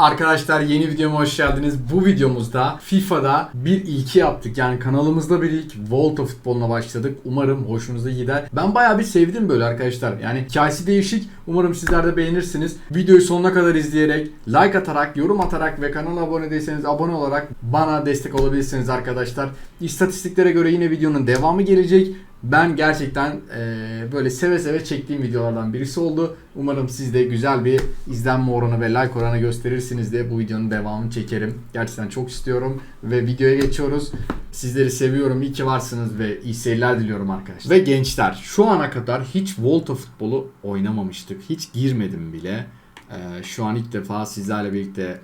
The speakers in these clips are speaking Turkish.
Arkadaşlar yeni videoma hoş geldiniz. Bu videomuzda FIFA'da bir ilki yaptık. Yani kanalımızda bir ilk Volta futboluna başladık. Umarım hoşunuza gider. Ben bayağı bir sevdim böyle arkadaşlar. Yani hikayesi değişik. Umarım sizler de beğenirsiniz. Videoyu sonuna kadar izleyerek, like atarak, yorum atarak ve kanala abone değilseniz abone olarak bana destek olabilirsiniz arkadaşlar. İstatistiklere göre yine videonun devamı gelecek. Ben gerçekten eee, böyle seve seve çektiğim videolardan birisi oldu. Umarım siz de güzel bir izlenme oranı ve like oranı gösterirsiniz diye bu videonun devamını çekerim. Gerçekten çok istiyorum ve videoya geçiyoruz. Sizleri seviyorum. İyi ki varsınız ve iyi seyirler diliyorum arkadaşlar. Ve gençler şu ana kadar hiç Volta futbolu oynamamıştık. Hiç girmedim bile. Eee, şu an ilk defa sizlerle birlikte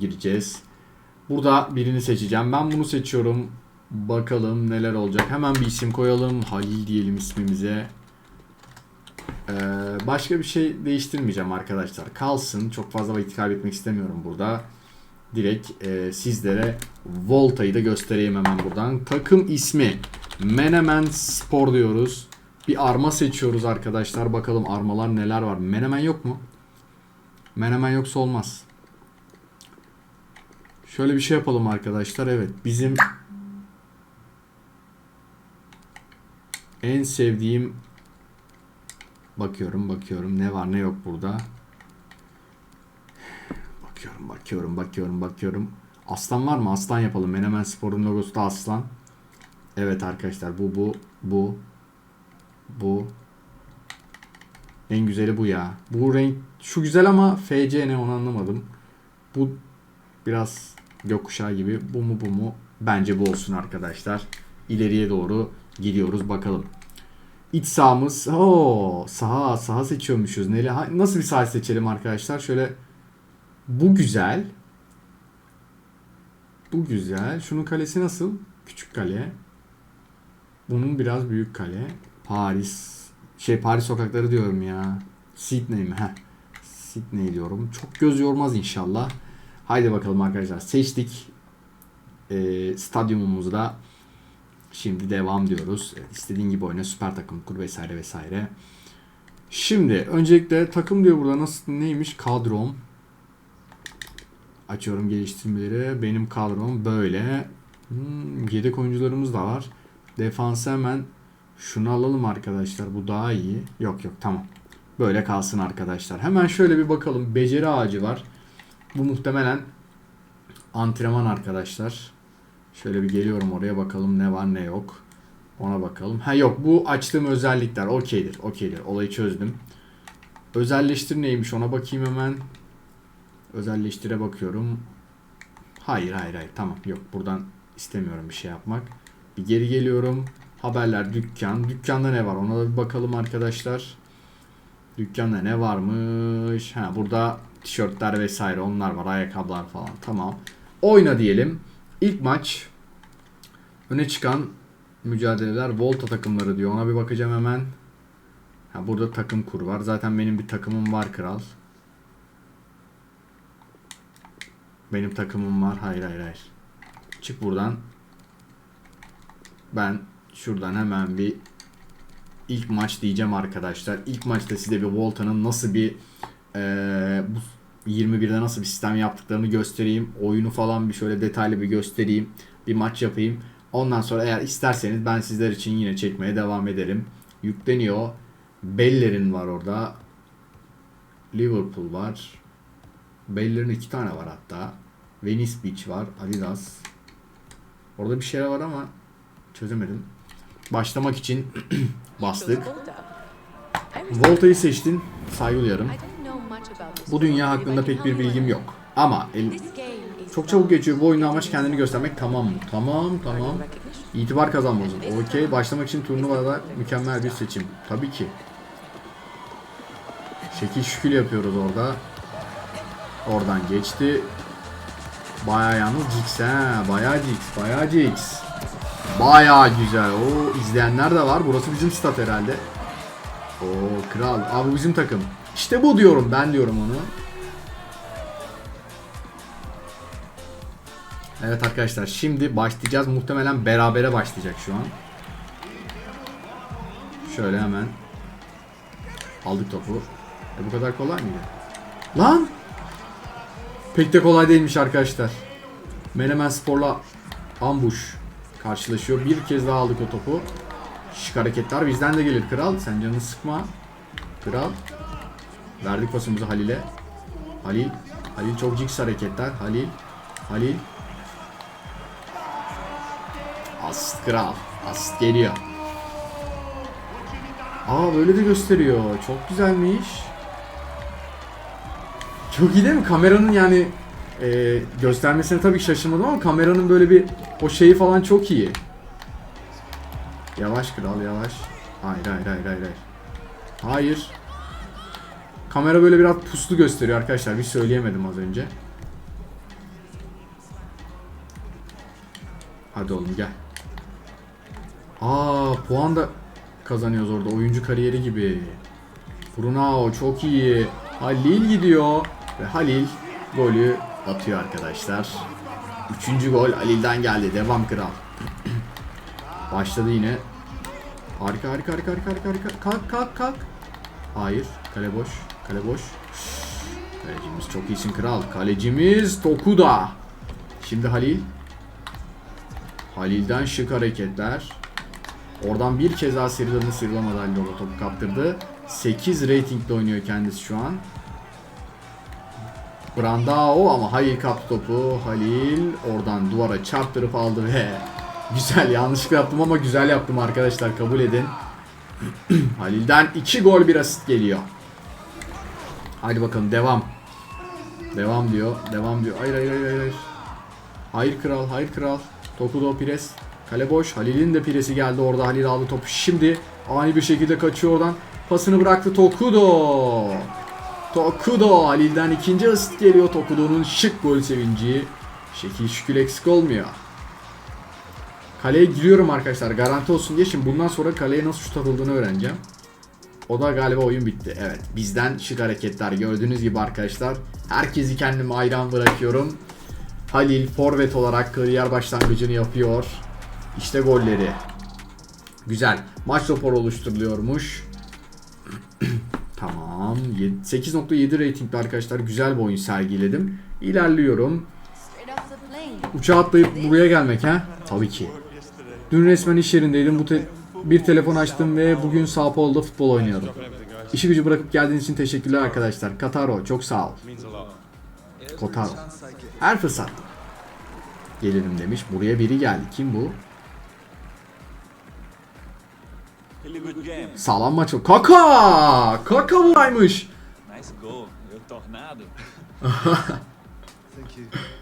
gireceğiz. Burada birini seçeceğim. Ben bunu seçiyorum. Bakalım neler olacak. Hemen bir isim koyalım. Halil diyelim ismimize. Ee, başka bir şey değiştirmeyeceğim arkadaşlar. Kalsın. Çok fazla vakit kaybetmek istemiyorum burada. Direkt e, sizlere Volta'yı da göstereyim hemen buradan. Takım ismi Menemen Spor diyoruz. Bir arma seçiyoruz arkadaşlar. Bakalım armalar neler var. Menemen yok mu? Menemen yoksa olmaz. Şöyle bir şey yapalım arkadaşlar. Evet bizim en sevdiğim bakıyorum bakıyorum ne var ne yok burada. Bakıyorum bakıyorum bakıyorum bakıyorum. Aslan var mı? Aslan yapalım. Menemen Spor'un logosu da aslan. Evet arkadaşlar bu bu bu bu en güzeli bu ya. Bu renk şu güzel ama FC ne onu anlamadım. Bu biraz gökkuşağı gibi. Bu mu bu mu? Bence bu olsun arkadaşlar. İleriye doğru gidiyoruz bakalım. İç sahamız. Oo, saha saha seçiyormuşuz. Neli nasıl bir saha seçelim arkadaşlar? Şöyle bu güzel. Bu güzel. Şunun kalesi nasıl? Küçük kale. Bunun biraz büyük kale. Paris. Şey Paris sokakları diyorum ya. Sydney mi? Heh. Sydney diyorum. Çok göz yormaz inşallah. Haydi bakalım arkadaşlar. Seçtik. Ee, stadyumumuzda. Şimdi devam diyoruz. İstediğin gibi oyna. Süper takım kur vesaire vesaire. Şimdi öncelikle takım diyor burada nasıl neymiş kadrom. Açıyorum geliştirmeleri. Benim kadrom böyle. Hmm, yedek oyuncularımız da var. Defansı hemen şunu alalım arkadaşlar. Bu daha iyi. Yok yok tamam. Böyle kalsın arkadaşlar. Hemen şöyle bir bakalım. Beceri ağacı var. Bu muhtemelen antrenman arkadaşlar. Şöyle bir geliyorum oraya bakalım ne var ne yok. Ona bakalım. Ha yok bu açtığım özellikler okeydir. Okeydir. Olayı çözdüm. Özelleştir neymiş ona bakayım hemen. Özelleştire bakıyorum. Hayır hayır hayır tamam yok buradan istemiyorum bir şey yapmak. Bir geri geliyorum. Haberler dükkan. Dükkanda ne var ona da bir bakalım arkadaşlar. Dükkanda ne varmış? Ha burada tişörtler vesaire onlar var. Ayakkabılar falan. Tamam. Oyna diyelim. İlk maç öne çıkan mücadeleler Volta takımları diyor. Ona bir bakacağım hemen. Ha burada takım kur var. Zaten benim bir takımım var kral. Benim takımım var. Hayır hayır hayır. Çık buradan. Ben şuradan hemen bir ilk maç diyeceğim arkadaşlar. İlk maçta size bir Volta'nın nasıl bir eee bu 21'de nasıl bir sistem yaptıklarını göstereyim. Oyunu falan bir şöyle detaylı bir göstereyim. Bir maç yapayım. Ondan sonra eğer isterseniz ben sizler için yine çekmeye devam ederim. Yükleniyor. Bellerin var orada. Liverpool var. Bellerin iki tane var hatta. Venice Beach var. Adidas. Orada bir şeyler var ama çözemedim. Başlamak için bastık. Volta'yı seçtin. Saygı duyarım. Bu dünya hakkında pek bir bilgim yok. Ama el- çok çabuk geçiyor. Bu oyunda amaç kendini göstermek tamam mı? Tamam tamam. İtibar kazanmalısın. Okey. Başlamak için turnuvada mükemmel bir seçim. Tabii ki. Şekil şükül yapıyoruz orada. Oradan geçti. Baya yalnız Jix he. Baya Jix. Baya Jix. Baya güzel. O izleyenler de var. Burası bizim stat herhalde. O kral. Abi bizim takım. İşte bu diyorum. Ben diyorum onu. Evet arkadaşlar şimdi başlayacağız. Muhtemelen berabere başlayacak şu an. Şöyle hemen aldık topu. E bu kadar kolay mıydı? Lan! Pek de kolay değilmiş arkadaşlar. Menemen Spor'la ambush karşılaşıyor. Bir kez daha aldık o topu. Şık hareketler bizden de gelir kral. Sen canını sıkma. Kral. Verdik pasımızı Halil'e. Halil. Halil çok ciks hareketler. Halil. Halil. Asist kral. Asist geliyor. Aa böyle de gösteriyor. Çok güzelmiş. Çok iyi değil mi? Kameranın yani e, göstermesine tabii şaşırmadım ama kameranın böyle bir o şeyi falan çok iyi. Yavaş kral yavaş. Hayır hayır hayır hayır hayır. Hayır. Kamera böyle biraz puslu gösteriyor arkadaşlar. Bir söyleyemedim az önce. Hadi oğlum gel. Aa puan da kazanıyoruz orada. Oyuncu kariyeri gibi. Brunao çok iyi. Halil gidiyor. Ve Halil golü atıyor arkadaşlar. Üçüncü gol Halil'den geldi. Devam kral. Başladı yine. Harika harika harika harika harika. Kalk kalk kalk. Hayır. Kale boş. Kale boş. Kalecimiz çok iyisin kral. Kalecimiz Tokuda. Şimdi Halil. Halil'den şık hareketler. Oradan bir kez daha sıyrıldı sıyrılamadı Halil orada topu kaptırdı. 8 ratingle oynuyor kendisi şu an. Brandao ama Halil kaptı topu. Halil oradan duvara çarptırıp aldı ve güzel yanlışlıkla yaptım ama güzel yaptım arkadaşlar kabul edin. Halil'den 2 gol bir asist geliyor. Hadi bakalım devam. Devam diyor. Devam diyor. Hayır hayır hayır hayır. hayır. Kral, hayır kral. Tokudo Pires. Kale boş. Halil'in de Pires'i geldi orada. Halil aldı topu. Şimdi ani bir şekilde kaçıyor oradan. Pasını bıraktı Tokudo. Tokudo. Halil'den ikinci asist geliyor. Tokudo'nun şık gol sevinci. Şekil şükür eksik olmuyor. Kaleye giriyorum arkadaşlar garanti olsun diye. Şimdi bundan sonra kaleye nasıl şut atıldığını öğreneceğim. O da galiba oyun bitti. Evet bizden şık hareketler gördüğünüz gibi arkadaşlar. Herkesi kendime hayran bırakıyorum. Halil forvet olarak kariyer başlangıcını yapıyor. İşte golleri. Güzel. Maç raporu oluşturuluyormuş. tamam. 8.7 ratingli arkadaşlar güzel bir oyun sergiledim. İlerliyorum. Uçağa atlayıp buraya gelmek ha? Tabii ki. Dün resmen iş yerindeydim. Bu bir telefon açtım ve bugün Sao Paulo'da futbol oynuyorum. İşi gücü bırakıp geldiğiniz için teşekkürler arkadaşlar. Kataro çok sağ ol. Kotaro. Her fırsat. Gelirim demiş. Buraya biri geldi. Kim bu? Sağlam maç. o- Kaka! Kaka buraymış. Nice goal. Eu tornado.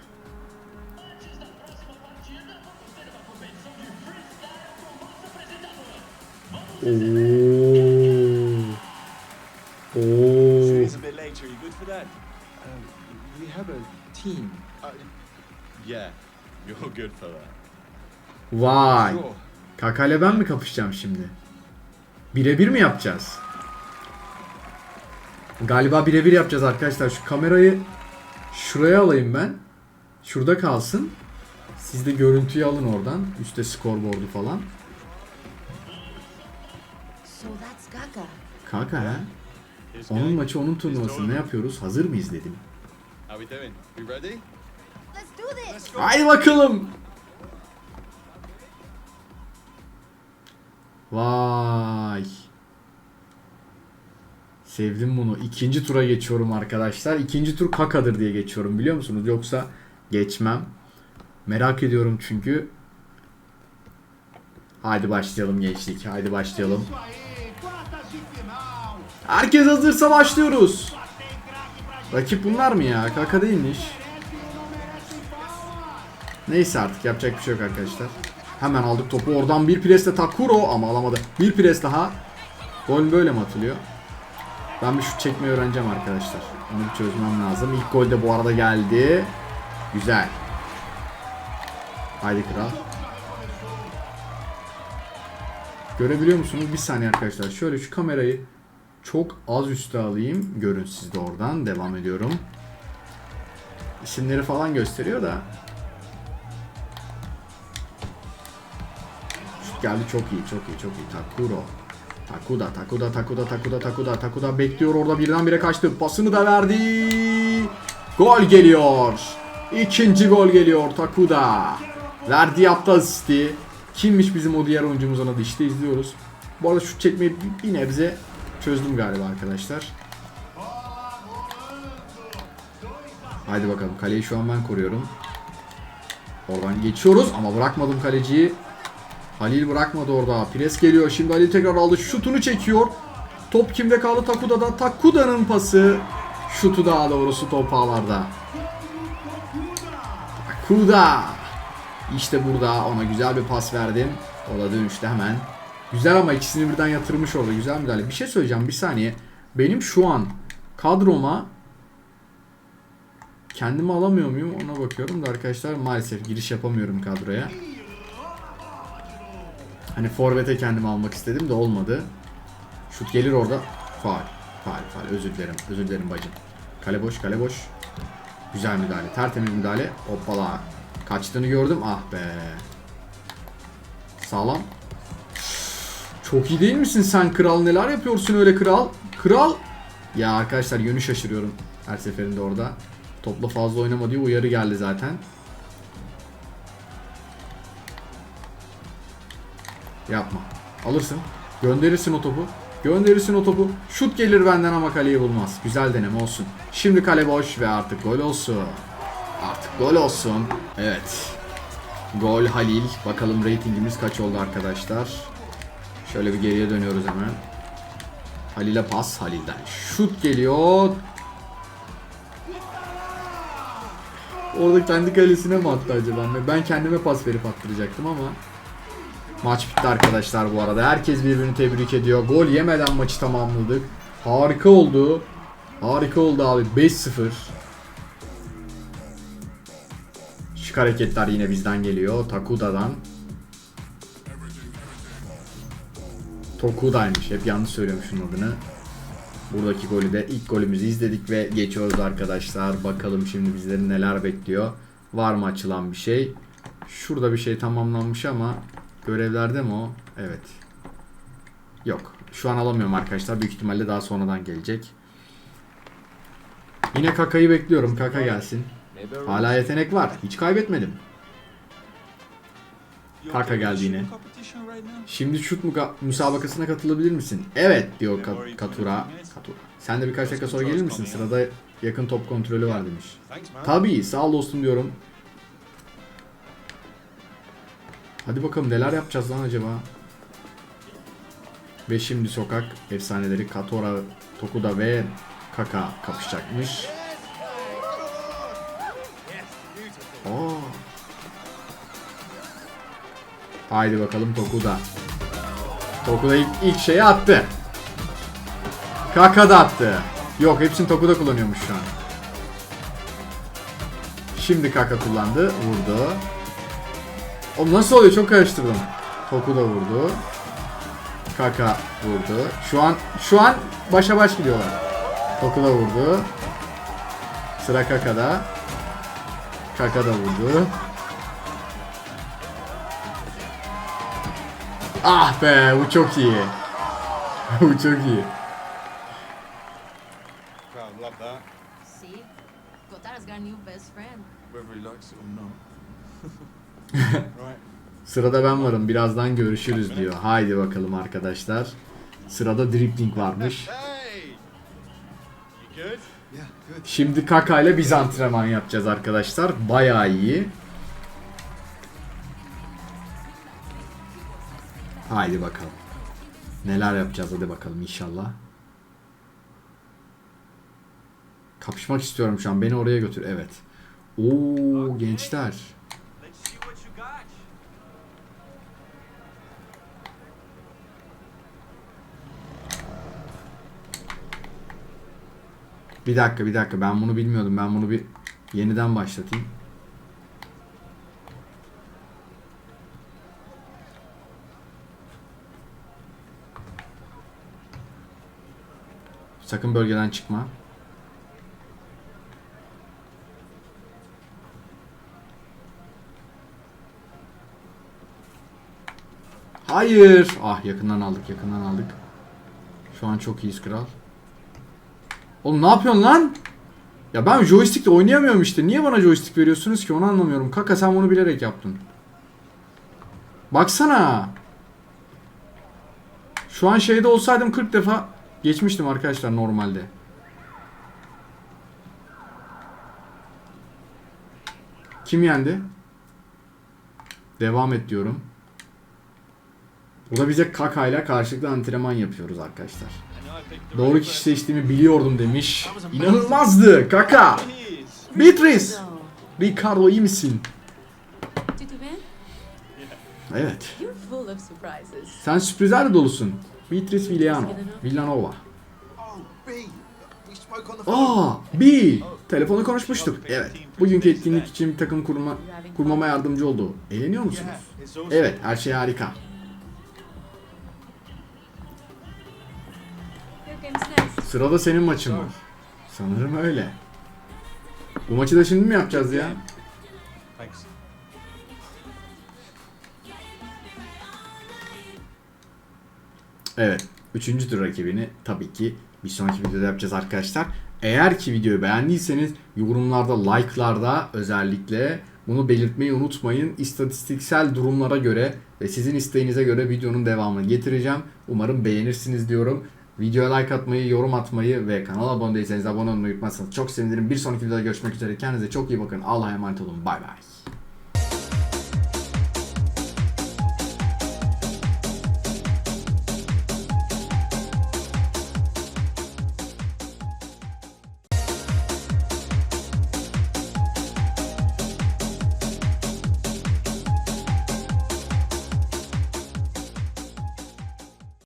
Thank you. Oo. Oo. It's a bit later. You good for that? Um, we have a team. Uh, Yeah, you're good for that. Vay. Kaka ile ben mi kapışacağım şimdi? Birebir mi yapacağız? Galiba birebir yapacağız arkadaşlar. Şu kamerayı şuraya alayım ben. Şurada kalsın. Siz de görüntüyü alın oradan. Üste scoreboard'u falan. Kaka ha? Onun maçı onun turnuvası. Ne yapıyoruz? Hazır mıyız dedim. How we doing? We ready? Let's do this. Haydi bakalım. Vay. Sevdim bunu. İkinci tura geçiyorum arkadaşlar. İkinci tur kakadır diye geçiyorum biliyor musunuz? Yoksa geçmem. Merak ediyorum çünkü. Haydi başlayalım gençlik. Haydi başlayalım. Herkes hazırsa başlıyoruz. Rakip bunlar mı ya? Kaka değilmiş. Neyse artık yapacak bir şey yok arkadaşlar. Hemen aldık topu. Oradan bir presle Takuro ama alamadı. Bir pres daha. Gol böyle mi atılıyor? Ben bir şut çekmeyi öğreneceğim arkadaşlar. Onu bir çözmem lazım. İlk gol de bu arada geldi. Güzel. Haydi kral. Görebiliyor musunuz? Bir saniye arkadaşlar. Şöyle şu kamerayı çok az üste alayım. Görün siz de oradan. Devam ediyorum. İsimleri falan gösteriyor da. Şut geldi çok iyi çok iyi çok iyi. Takuro. Takuda Takuda Takuda Takuda Takuda Takuda bekliyor orada birdenbire kaçtı. Pasını da verdi. Gol geliyor. İkinci gol geliyor Takuda. Verdi yaptı asisti. Kimmiş bizim o diğer oyuncumuz ona da işte izliyoruz. Bu arada şut çekmeyi bir nebze çözdüm galiba arkadaşlar. Haydi bakalım kaleyi şu an ben koruyorum. Oradan geçiyoruz ama bırakmadım kaleciyi. Halil bırakmadı orada. Pires geliyor. Şimdi Halil tekrar aldı. Şutunu çekiyor. Top kimde kaldı? Takuda'da. Takuda'nın pası. Şutu daha doğrusu top ağlarda. Takuda. İşte burada ona güzel bir pas verdim. O da dönüştü hemen. Güzel ama ikisini birden yatırmış orada. Güzel müdahale. Bir şey söyleyeceğim bir saniye. Benim şu an kadroma kendimi alamıyor muyum ona bakıyorum da arkadaşlar maalesef giriş yapamıyorum kadroya. Hani forvete kendimi almak istedim de olmadı. Şut gelir orada. Faal. Faal faal. Özür dilerim. Özür dilerim bacım. Kale boş kale boş. Güzel müdahale. Tertemiz müdahale. Hoppala. Kaçtığını gördüm. Ah be. Sağlam. Çok iyi değil misin sen kral? Neler yapıyorsun öyle kral? Kral. Ya arkadaşlar yönü şaşırıyorum. Her seferinde orada. Topla fazla oynama diye uyarı geldi zaten. Yapma. Alırsın. Gönderirsin o topu. Gönderirsin o topu. Şut gelir benden ama kaleyi bulmaz. Güzel deneme olsun. Şimdi kale boş ve artık gol olsun. Artık gol olsun. Evet. Gol Halil. Bakalım reytingimiz kaç oldu arkadaşlar. Şöyle bir geriye dönüyoruz hemen. Halil'e pas Halil'den. Şut geliyor. Orada kendi kalesine mi attı acaba? Ben kendime pas verip attıracaktım ama Maç bitti arkadaşlar bu arada. Herkes birbirini tebrik ediyor. Gol yemeden maçı tamamladık. Harika oldu. Harika oldu abi. 5-0. Şık hareketler yine bizden geliyor. Takuda'dan. Tokuda'ymış. Hep yanlış söylüyormuşum adını. Buradaki golü de ilk golümüzü izledik ve geçiyoruz arkadaşlar. Bakalım şimdi bizleri neler bekliyor. Var mı açılan bir şey? Şurada bir şey tamamlanmış ama görevlerde mi o? Evet. Yok. Şu an alamıyorum arkadaşlar. Büyük ihtimalle daha sonradan gelecek. Yine Kaka'yı bekliyorum. Kaka gelsin. Hala yetenek var. Hiç kaybetmedim. Kaka geldi yine. Şimdi şut muka- müsabakasına katılabilir misin? Evet diyor Ka- Katura. Katura. Sen de birkaç dakika sonra gelir misin? Sırada yakın top kontrolü var demiş. Tabii sağ ol dostum diyorum. Hadi bakalım neler yapacağız lan acaba? Ve şimdi sokak efsaneleri Katora, Tokuda ve Kaka kapışacakmış. Aa. Haydi bakalım Tokuda. Tokuda ilk, ilk şeyi attı. Kaka da attı. Yok hepsini Tokuda kullanıyormuş şu an. Şimdi Kaka kullandı. Vurdu. O nasıl oluyor? Çok karıştırdım. Toku da vurdu. Kaka vurdu. Şu an şu an başa baş gidiyorlar. Toku da vurdu. Sıra Kaka'da. Kaka da vurdu. Ah be bu çok iyi. bu çok iyi. Crowd love that. See? Kotara's got a new best friend. Whether he likes it or not. Right. Sırada ben varım. Birazdan görüşürüz diyor. Haydi bakalım arkadaşlar. Sırada dribbling varmış. Hey! You good? Yeah, good. Şimdi Kaka ile biz antrenman yapacağız arkadaşlar. Bayağı iyi. Haydi bakalım. Neler yapacağız hadi bakalım inşallah. Kapışmak istiyorum şu an. Beni oraya götür. Evet. Oo gençler. Bir dakika bir dakika ben bunu bilmiyordum. Ben bunu bir yeniden başlatayım. Sakın bölgeden çıkma. Hayır. Ah yakından aldık yakından aldık. Şu an çok iyiyiz kral. Oğlum ne yapıyorsun lan? Ya ben joystickle oynayamıyorum işte. Niye bana joystick veriyorsunuz ki onu anlamıyorum. Kaka sen bunu bilerek yaptın. Baksana. Şu an şeyde olsaydım 40 defa geçmiştim arkadaşlar normalde. Kim yendi? Devam et diyorum. Burada bize kakayla karşılıklı antrenman yapıyoruz arkadaşlar. Doğru kişi seçtiğimi biliyordum demiş. İnanılmazdı kaka. Beatrice. Ricardo iyi misin? Evet. Sen sürprizlerle dolusun. Beatrice Villano. Villanova. Aa, B. Telefonu konuşmuştuk. Evet. Bugünkü etkinlik için bir takım kurma, kurmama yardımcı oldu. Eğleniyor musunuz? Evet, her şey harika. Sırada senin maçın var. Sanırım öyle. Bu maçı da şimdi mi yapacağız ya? Evet. Üçüncü tur rakibini tabii ki bir sonraki videoda yapacağız arkadaşlar. Eğer ki videoyu beğendiyseniz yorumlarda, like'larda özellikle bunu belirtmeyi unutmayın. İstatistiksel durumlara göre ve sizin isteğinize göre videonun devamını getireceğim. Umarım beğenirsiniz diyorum. Videoya like atmayı, yorum atmayı ve kanala abone değilseniz abone olmayı unutmazsanız çok sevinirim. Bir sonraki videoda görüşmek üzere. Kendinize çok iyi bakın. Allah'a emanet olun. Bay bay.